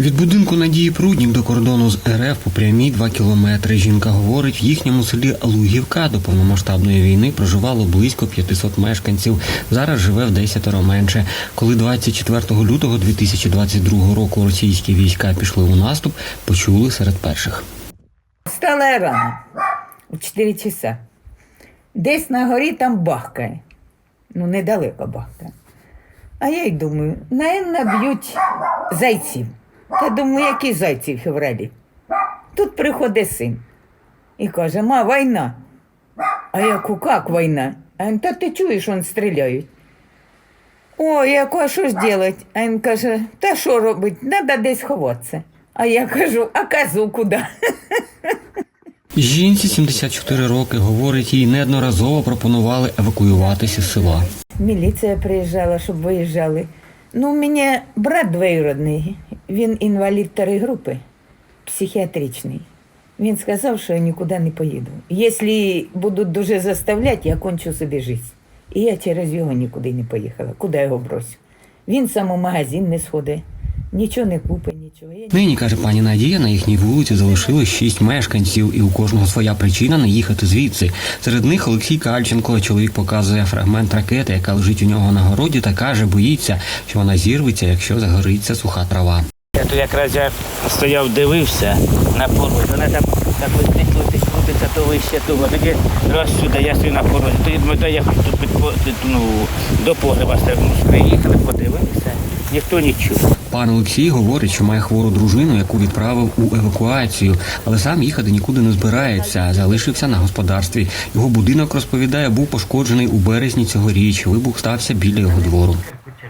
Від будинку Надії Пруднік до кордону з РФ по прямій 2 кілометри. Жінка говорить, в їхньому селі Лугівка до повномасштабної війни проживало близько 500 мешканців. Зараз живе в десятеро менше. Коли 24 лютого 2022 року російські війська пішли у наступ, почули серед перших. Встала рано, у 4 часа. Десь на горі там бахкає. Ну, недалеко бахкає. А я й думаю, наверно, б'ють зайців. Та думаю, які зайці в февралі. Тут приходить син і каже, ма, війна. А я кажу, як війна? А він, та ти чуєш, он стріляють. О, я кажу, а що ж делать? А він каже, та що робить? Треба десь ховатися. А я кажу, а казу куди? Жінці 74 роки, говорить, їй неодноразово пропонували евакуюватися з села. Міліція приїжджала, щоб виїжджали. Ну, у мене брат двоюродний, він інвалід второї групи, психіатричний. Він сказав, що я нікуди не поїду. Якщо будуть дуже заставляти, я кончу собі життя. І я через його нікуди не поїхала. Куди його бросю? Він сам у магазин не сходить, нічого не купить, нічого. Нині каже пані Надія, на їхній вулиці залишилось шість мешканців, і у кожного своя причина не їхати звідси. Серед них Олексій Кальченко. Чоловік показує фрагмент ракети, яка лежить у нього на городі, та каже, боїться, що вона зірветься, якщо загориться суха трава. Я тут якраз я стояв, дивився на порозі. Вона там так летить, летить, крутиться, то вище, то. Тоді раз сюди, я стою на порозі. То я тут ну, до погреба стегну. Приїхали, подивилися, ніхто не чув. Пан Олексій говорить, що має хвору дружину, яку відправив у евакуацію, але сам їхати нікуди не збирається. Залишився на господарстві. Його будинок розповідає, був пошкоджений у березні цьогоріч. Вибух стався біля його двору.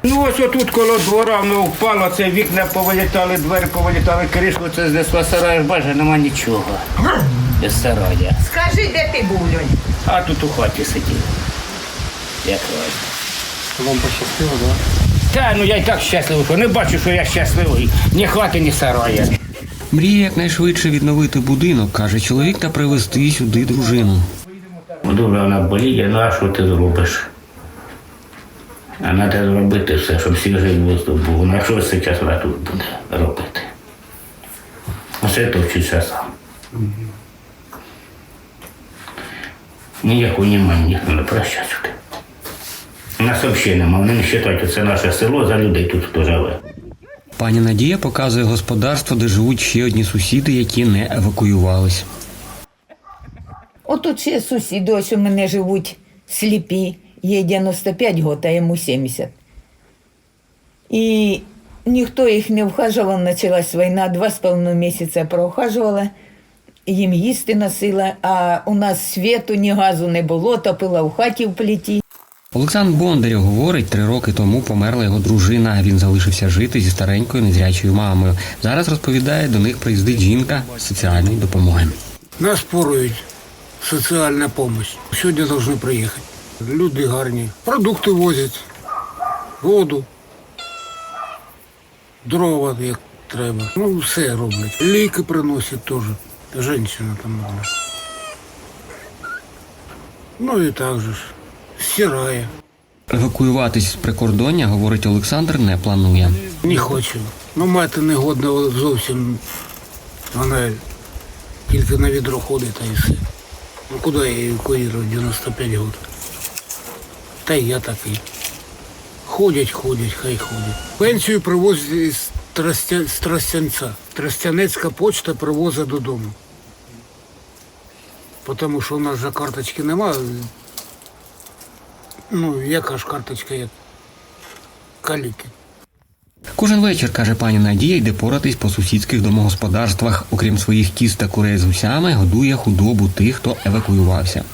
Ну ось отут коло двора воно впало, це вікна повилітали, двері повилітали, кришку це знесла сараю, бачиш, нема нічого. Без сарая. Скажи, де ти був, Льонь? А тут у хаті сидів. Якраз. Вам пощастило, так? Та ну я й так щасливий, що не бачу, що я щасливий. Ні хати, ні сарая. Мріє якнайшвидше відновити будинок, каже чоловік, та привезти сюди дружину. Дуже вона боліє, ну а що ти зробиш? А треба зробити все, щоб свіжий воздух був. На що зараз вона тут буде робити? Оце товчуся сам. Ніякого немає, ніхто не проща сюди. У нас взагалі нема, вони не вважають, що це наше село за людей тут, хто живе. Пані Надія показує господарство, де живуть ще одні сусіди, які не евакуювались. Отут ще сусіди, ось у мене живуть сліпі, їй 95 років, а йому 70. І ніхто їх не вхажував, почалась війна, два з половиною місяця проухажувала, їм їсти носила, а у нас світу, ні газу не було, топила в хаті в пліті. Олександр Бондарєв говорить, три роки тому померла його дружина. Він залишився жити зі старенькою незрячою мамою. Зараз розповідає, до них приїздить жінка з соціальної допомоги. Нас порують соціальна допомога. Сьогодні повинні приїхати. Люди гарні. Продукти возять, воду, дрова, як треба. Ну, все роблять. Ліки приносять теж. Женщина там одна. Ну і так же ж. Стирає. Евакуюватись з прикордоння, говорить Олександр, не планує. Не хочу. Ну, мати не годна зовсім. Вона тільки на відро ходить та і все. Ну куди я її евакуював 95 років? Та й я такий. Ходять, ходять, хай ходять. Пенсію привозять із Тростя... з Тростянця. Тростянецька почта привозить додому. Тому що у нас же карточки нема. Ну, яка ж карточка як каліки. Кожен вечір, каже пані Надія, йде поратись по сусідських домогосподарствах. Окрім своїх кіз та курей з гусями, годує худобу тих, хто евакуювався.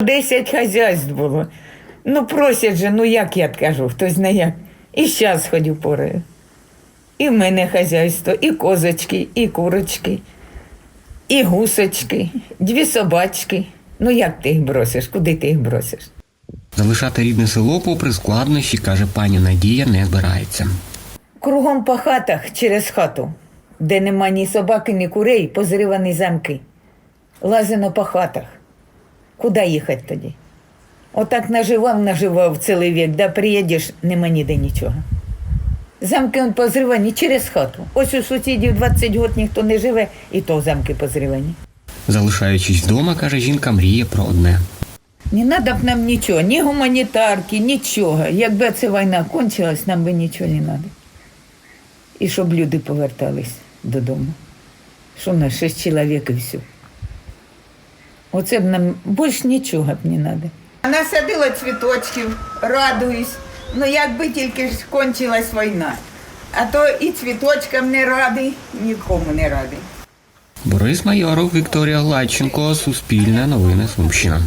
Десять хазяйств було. Ну, просять же, ну як я кажу, хтось не як. І зараз ходю пораю. І в мене хазяйство, і козочки, і курочки, і гусочки, дві собачки. Ну як ти їх бросиш? Куди ти їх бросиш? Залишати рідне село, попри складнощі, каже пані Надія, не збирається. Кругом по хатах через хату, де нема ні собаки, ні курей, позривані замки. Лазено по хатах. Куди їхати тоді? Отак наживав, наживав цілий вік, да приїдеш, нема ніде нічого. Замки он позривані через хату. Ось у сусідів 20 років ніхто не живе, і то замки позривані. Залишаючись вдома, каже жінка, мріє про одне. Не треба б нам нічого, ні гуманітарки, нічого. Якби ця війна кончилась, нам би нічого не треба. І щоб люди повертались додому. Що в нас шість чоловік і все. Оце б нам більш нічого б не треба. Насадила цвіточків, радуюсь. Ну якби тільки ж кончилась війна. А то і цвіточкам не радий, нікому не радий. Борис Майоров, Вікторія Гладченко, Суспільне новини Сумщина.